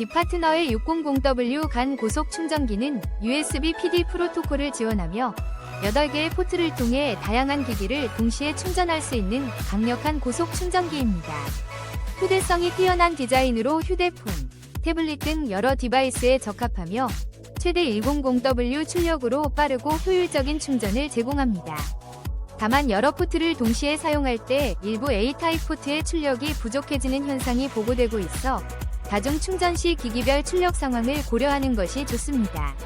디파트너의 600W 간 고속 충전기는 USB PD 프로토콜을 지원하며 8개의 포트를 통해 다양한 기기를 동시에 충전할 수 있는 강력한 고속 충전기입니다. 휴대성이 뛰어난 디자인으로 휴대폰, 태블릿 등 여러 디바이스에 적합하며 최대 100W 출력으로 빠르고 효율적인 충전을 제공합니다. 다만 여러 포트를 동시에 사용할 때 일부 A타입 포트의 출력이 부족해지는 현상이 보고되고 있어 다중 충전 시 기기별 출력 상황을 고려하는 것이 좋습니다.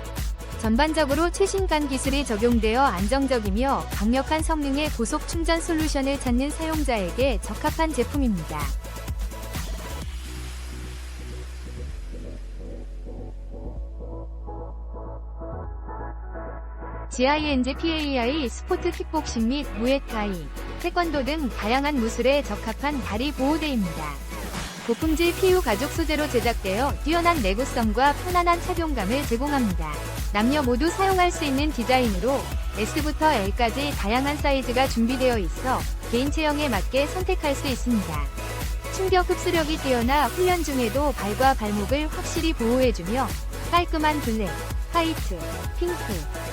전반적으로 최신간 기술이 적용되어 안정적이며 강력한 성능의 고속 충전 솔루션을 찾는 사용자에게 적합한 제품입니다. GINZ PAI 스포트 킥복싱 및 무에타이, 태권도 등 다양한 무술에 적합한 다리 보호대입니다. 고품질 PU 가죽 소재로 제작되어 뛰어난 내구성과 편안한 착용감을 제공합니다. 남녀 모두 사용할 수 있는 디자인으로 S부터 L까지 다양한 사이즈가 준비되어 있어 개인 체형에 맞게 선택할 수 있습니다. 충격 흡수력이 뛰어나 훈련 중에도 발과 발목을 확실히 보호해주며 깔끔한 블랙, 화이트, 핑크,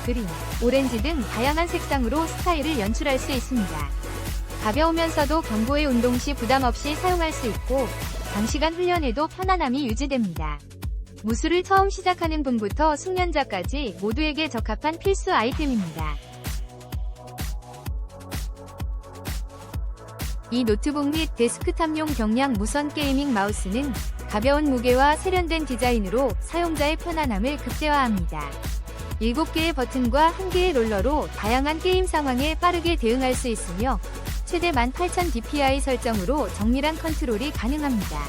그린, 오렌지 등 다양한 색상으로 스타일을 연출할 수 있습니다. 가벼우면서도 경보의 운동 시 부담 없이 사용할 수 있고 장시간 훈련에도 편안함이 유지됩니다. 무술을 처음 시작하는 분부터 숙련자까지 모두에게 적합한 필수 아이템입니다. 이 노트북 및 데스크탑용 경량 무선 게이밍 마우스는 가벼운 무게와 세련된 디자인으로 사용자의 편안함을 극대화합니다. 7개의 버튼과 1개의 롤러로 다양한 게임 상황에 빠르게 대응할 수 있으며 최대 18000dpi 설정으로 정밀한 컨트롤이 가능합니다.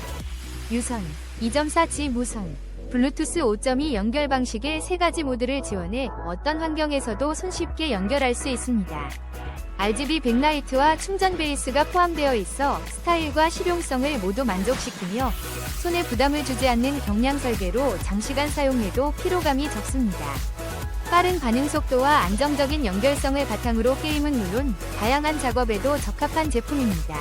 유선, 2.4G 무선, 블루투스 5.2 연결 방식의 세 가지 모드를 지원해 어떤 환경에서도 손쉽게 연결할 수 있습니다. RGB 백라이트와 충전 베이스가 포함되어 있어 스타일과 실용성을 모두 만족시키며 손에 부담을 주지 않는 경량 설계로 장시간 사용해도 피로감이 적습니다. 빠른 반응 속도와 안정적인 연결성을 바탕으로 게임은 물론 다양한 작업에도 적합한 제품입니다.